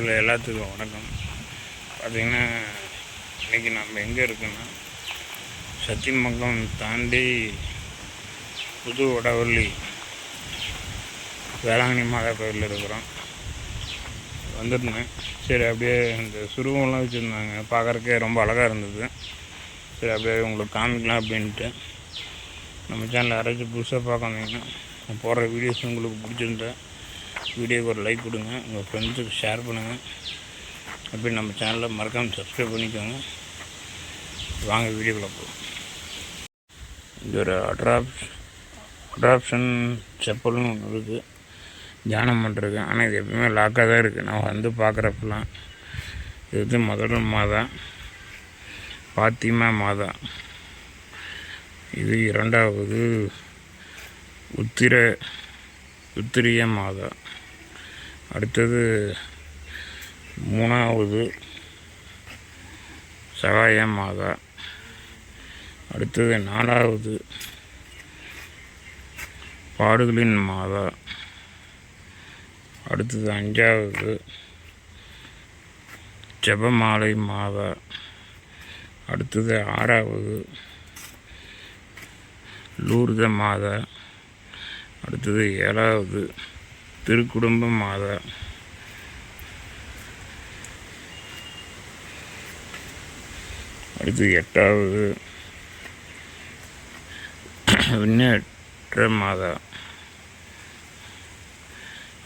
நண்பர்கள் எல்லாத்துக்கும் வணக்கம். பார்த்திங்கன்னா இன்றைக்கி நம்ம எங்கே இருக்கோன்னா சத்தியமங்கலம் தாண்டி புது வடவள்ளி வேளாங்கண்ணி மாதா கோயிலில் இருக்கிறோம். வந்துருந்தேன். சரி அப்படியே இந்த சுருவம்லாம் வச்சுருந்தாங்க. பார்க்குறக்கே ரொம்ப அழகாக இருந்தது. சரி அப்படியே உங்களுக்கு காமிக்கலாம் அப்படின்ட்டு. நம்ம சேனலில் யாராச்சும் புதுசாக பார்க்க வந்தீங்கன்னா போடுற வீடியோஸ் உங்களுக்கு பிடிச்சிருந்தேன் வீடியோக்கு ஒரு லைக் கொடுங்க உங்கள் ஃப்ரெண்ட்ஸுக்கு ஷேர் பண்ணுங்கள் அப்படி நம்ம சேனலில் மறக்காமல் சப்ஸ்கிரைப் பண்ணிக்கோங்க. வாங்க வீடியோக்குள்ள போகலாம் இங்கே ஒரு அட்ராப் அட்ராப்ஷன் செப்பல்னு ஒன்று இருக்குது தியானம் பண்ணுறது ஆனால் இது எப்பவுமே லாக்காக தான் இருக்குது நான் வந்து பார்க்குறப்பெல்லாம் இது வந்து முதல் மாதா பாத்திமா மாதா. இது இரண்டாவது உத்திர உத்திரிய மாதா. அடுத்தது மூணாவது சகாய மாதா அடுத்தது நாலாவது பாடுகளின் மாதா. அடுத்தது அஞ்சாவது ஜெபமாலை மாதா. அடுத்தது ஆறாவது லூர்த மாதா. அடுத்தது ஏழாவது திருக்குடும்ப மாதா அடுத்து எட்டாவது. விண்ணேற்ற மாதா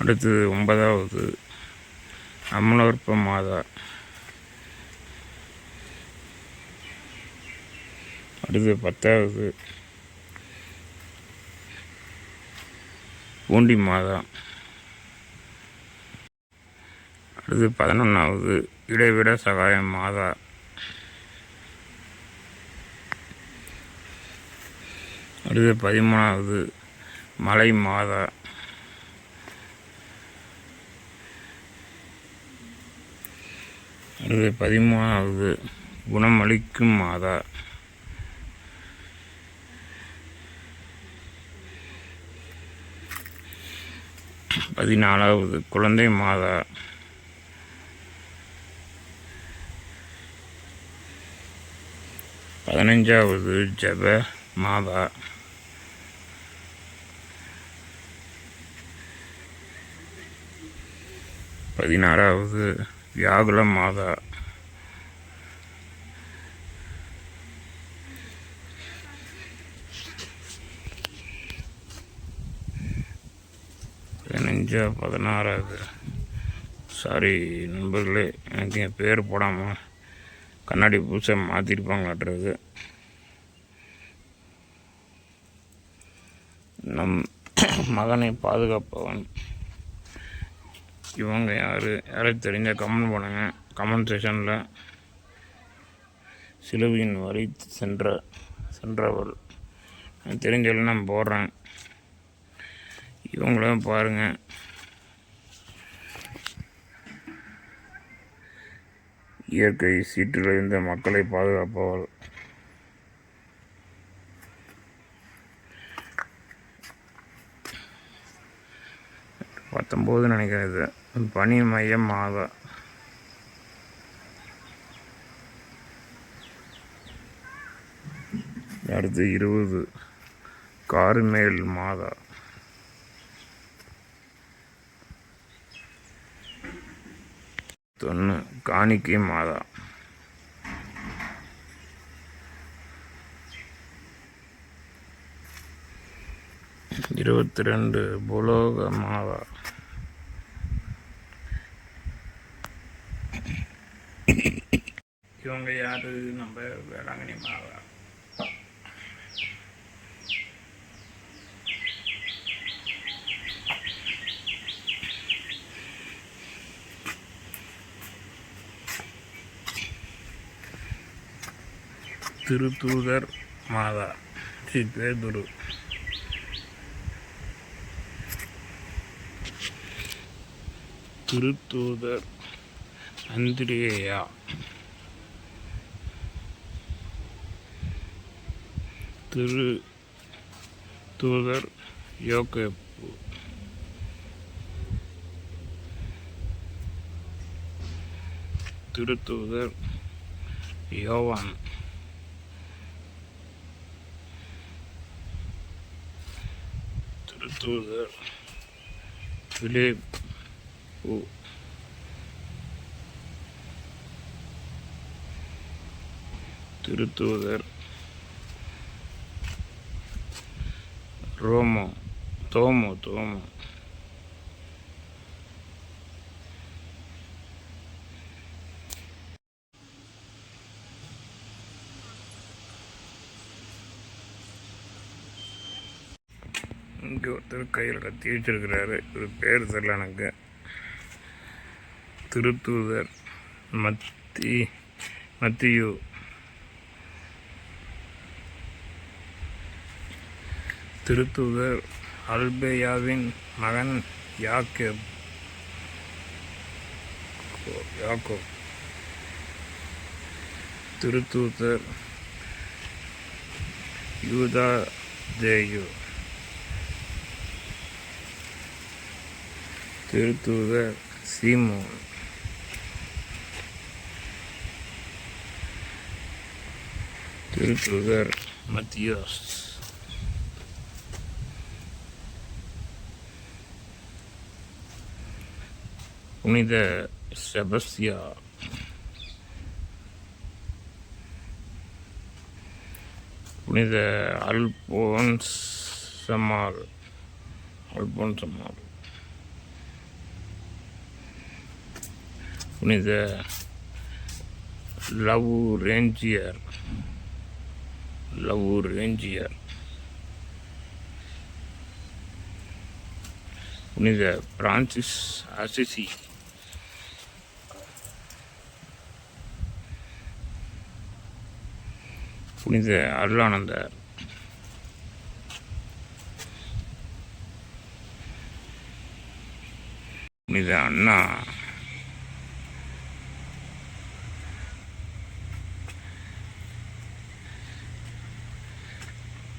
அடுத்தது ஒன்பதாவது. அமலோற்ப மாதா அடுத்து பத்தாவது. பூண்டி மாதா அடுத்து பதினொன்றாவது இடைவிட சகாயம் மாதா. அடுத்து பதிமூணாவது மலை மாதா. அடுத்து பதிமூணாவது குணமளிக்கும் மாதா. பதினாலாவது குழந்தை மாதா. பதினஞ்சாவது ஜப மாதா. பதினாறாவது வியாகுல மாதா. பதினஞ்சா பதினாறாவது. சாரி நண்பர்களே எனக்கு என் பேர் போடாமல் கண்ணாடி பூசை மாற்றிருப்பாங்களாட்டுறது நம் மகனை பாதுகாப்பவன். இவங்க யார்? யாரும் தெரிஞ்ச கமெண்ட் பண்ணுங்க. கமெண்ட் செஷனில் சிலுவையின் வரை சென்ற சென்றவள் எனக்கு தெரிஞ்சவள் நான் போடுறேன். இவங்களும் பாருங்கள் இயற்கை சீற்றிலிருந்து மக்களை பாதுகாப்பவள் பத்தொம்போது நினைக்கிறது. பனி மையம் மாதா அடுத்து இருபது. கார்மேல் மாதா. தொன்று காணிக்கை மாதா. இருபத்தி ரெண்டு புலோக மாதா. இவங்க யாரு? நம்ம வேளாங்கண்ணி மாதா. திருத்தூதர் மாதா. ஸ்ரீ திருத்தூதர் அந்திரேயா திரு தூதர் யோகேப்பு. திருத்தூதர் யோவான். திருத்தூதர் பிலிப் உ திருத்தூதர் ரோமோ தோமோ தோமோ இங்கே ஒருத்தர் கையில் கத்தி வச்சிருக்கிறாரு. ஒரு பேர் தெரியல எனக்கு. திருத்தூதர் மத்தி மத்தியு. திருத்தூதர் அல்பேயாவின் மகன் யாக்கேப். யாக்கோ திருத்தூதர் யூதா தேயு திருத்தூதர் சீமோன் திருத்தூதர் மத்தியோஸ் புனித செபஸ்தியா புனித அல்போன்ஸ் சமால் புனித லவ் ரேஞ்சியர். லவ் ரேஞ்சியர். புனித பிரான்சிஸ் அசிசி. புனித அருளானந்தர். புனித அண்ணா.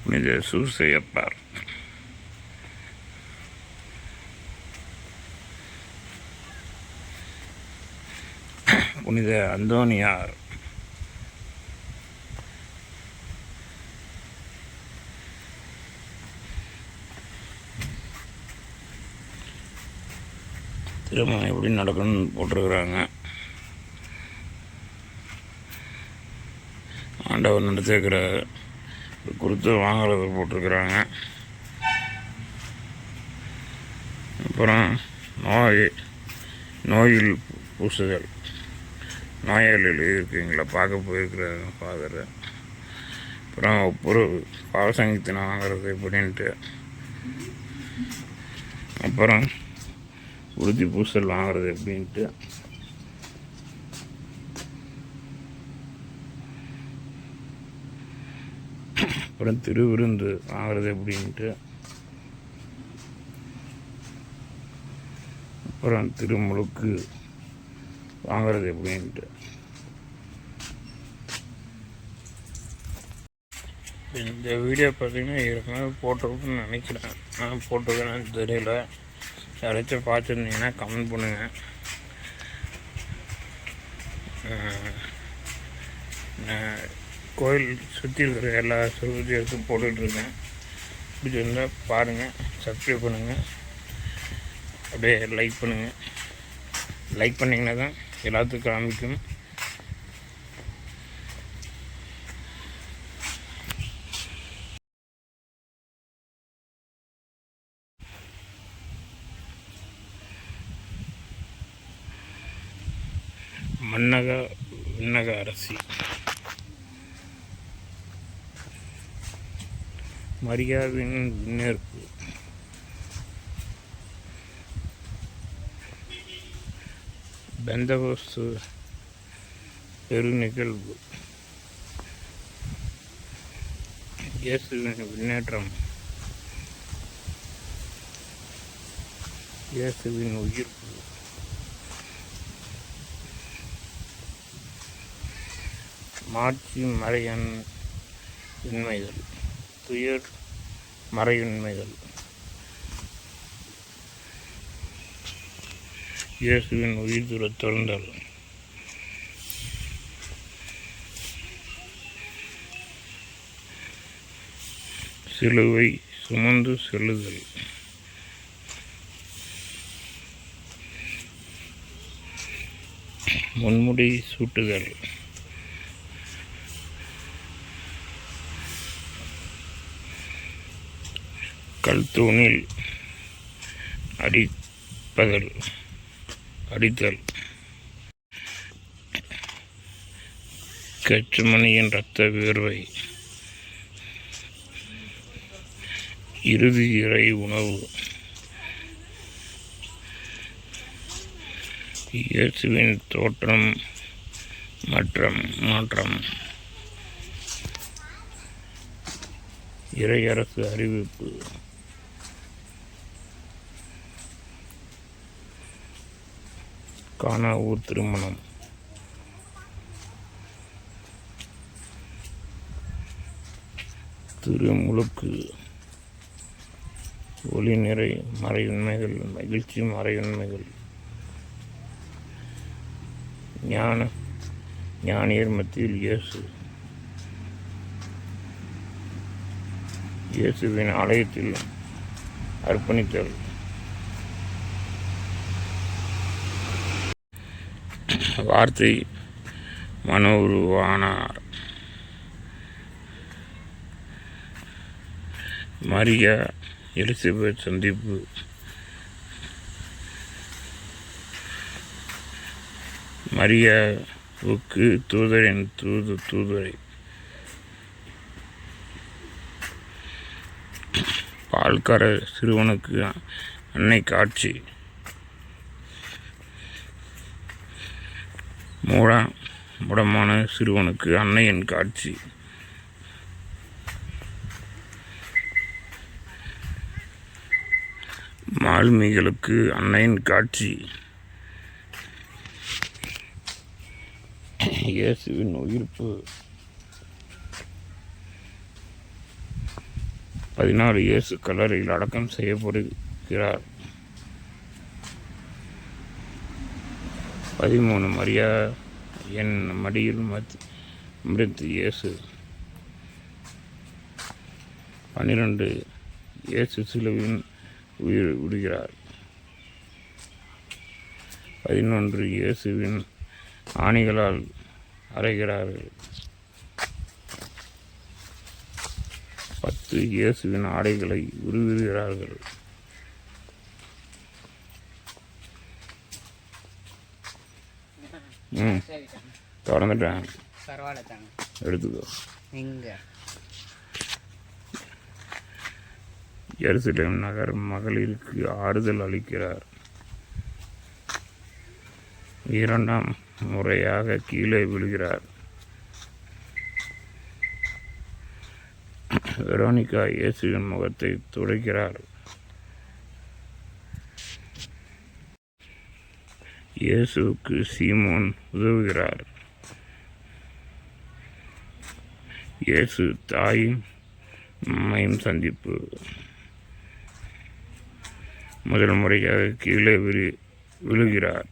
புனித aparta. புனித அந்தோனியார் திருமணம் எப்படி நடக்கணும்னு போட்டிருக்கிறாங்க ஆண்டவர் நடத்திருக்கிறார் கொடுத்து வாங்குறது போட்டிருக்கிறாங்க. அப்புறம் நோய் நோயில் பூசுதல். நோயாளிகள் இருக்குங்களா? பார்க்க போயிருக்கிறாங்க ஃபாதர் அப்புறம் ஒரு பாவசங்கத்தினம் வாங்குறது எப்படின்ட்டு அப்புறம் உறுதி பூசல் வாங்குறது எப்படின்ட்டு அப்புறம் திருவிருந்து வாங்குறது எப்படின்ட்டு அப்புறம் திருமுழுக்கு வாங்குறது எப்படின்ட்டு இந்த வீடியோ பார்த்தீங்கன்னா ஏற்கனவே போட்டிருக்குன்னு நினைக்கிறேன். நான் போட்டிருக்கேன்னு தெரியல. யாராச்சும் பார்த்துருந்தீங்கன்னா கமெண்ட் பண்ணுங்கள் நான் கோயில் சுற்றி இருக்கிற எல்லா சுருதியத்தும் போட்டுட்ருக்கேன் பிடிச்சிருந்தால் பாருங்கள் சப்ஸ்கிரைப் பண்ணுங்கள் அப்படியே லைக் பண்ணுங்கள் லைக் பண்ணிங்கன்னா தான் எல்லாத்துக்கும் காமிக்கும். மன்னக விண்ணக அரசி. மரியாவின் விண்ணேற்பு பெந்தகோஸ்து பெரு நிகழ்வு. இயேசுவின் விண்ணேற்றம் இயேசுவின் உயிர்ப்பு. மாட்சி மறையன் உண்மைகள் துயர் மறையுண்மைகள் இயேசுவின் உயிர் துற சிலுவை சுமந்து செல்லுதல் முன்முடி சூட்டுதல் கல்தூணில் அடிப்பதல் அடித்தல். கச்சுமணியின் இரத்த வேர்வை இறுதி இறை உணவு. இயேசுவின் தோற்றம் மற்றும் மாற்றம். இறையரசு அறிவிப்பு. கானா ஊர் திருமணம். திருமுழுக்கு. ஒளி நிறை மறையுண்மைகள் மகிழ்ச்சி மறையுண்மைகள். ஞான ஞானியர் மத்தியில் இயேசு. இயேசுவின் ஆலயத்தில் அர்ப்பணித்தல். வார்த்தை மன உருவானார் மரியா எலிசபெத் சந்திப்பு. மரியாவுக்கு தூதரின் தூது தூதுரை. பால்கார சிறுவனுக்கு அன்னை காட்சி. மூடா முடமான சிறுவனுக்கு அன்னையின் காட்சி. மாலுமிகளுக்கு அன்னையின் காட்சி. இயேசுவின் உயிர்ப்பு. பதினாறு இயேசு கல்லறையில் அடக்கம் செய்யப்படுகிறார். பதிமூணு மரியா என் மடியில் மத் மிருத் இயேசு. பன்னிரெண்டு இயேசு சிலுவின் உயிர் விடுகிறார். பதினொன்று இயேசுவின் ஆணிகளால் அறைகிறார்கள். பத்து இயேசுவின் ஆடைகளை உருவிடுகிறார்கள். ம். தொடர்ந்துட்டேன் பரவாயில்ல தாங்க எடுத்துக்கோ. எங்க? எருசலேம் நகர் மகளிருக்கு ஆறுதல் அளிக்கிறார். இரண்டாம் முறையாக கீழே விழுகிறார். வெரோனிகா இயேசுவின் முகத்தை துடைக்கிறார். இயேசுவுக்கு சீமோன் உதவுகிறார் இயேசு தாயும் அம்மையும் சந்திப்பு முதல் முறையாக கீழே விழு விழுகிறார்.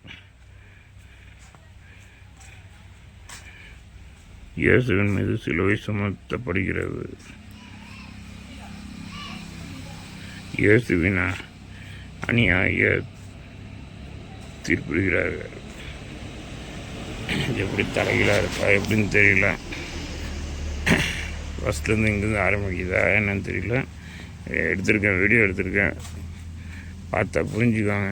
இயேசுவின் மீது சிலுவை சுமத்தப்படுகிறது. இயேசுவின் அ- தீர்ப்பிடுகிறார்கள் எப்படி தலைகளாக இருக்கா எப்படின்னு தெரியல. ஃபஸ்ட்லேருந்து இங்கேருந்து ஆரம்பிக்குதா என்னன்னு தெரியல. எடுத்திருக்கேன் வீடியோ எடுத்திருக்கேன். பார்த்தா புரிஞ்சுக்காங்க.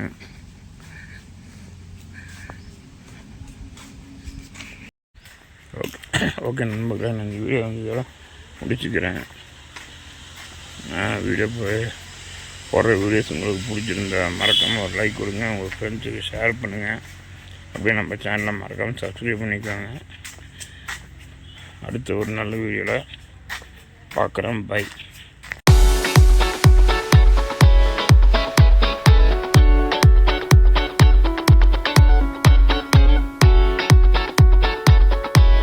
ஓகே ஓகே நண்பர்களே நான் இந்த வீடியோ வந்து இதோட முடிச்சுக்கிறேன். நான் வீடியோ போய் போடுற வீடியோஸ் உங்களுக்கு பிடிச்சிருந்தா மறக்காமல் ஒரு லைக் கொடுங்க உங்கள் ஃப்ரெண்ட்ஸுக்கு ஷேர் பண்ணுங்கள் அப்படியே நம்ம சேனலை மறக்காமல் சப்ஸ்கிரைப் பண்ணிக்கோங்க. அடுத்த ஒரு நல்ல வீடியோவில் பார்க்குறேன் பை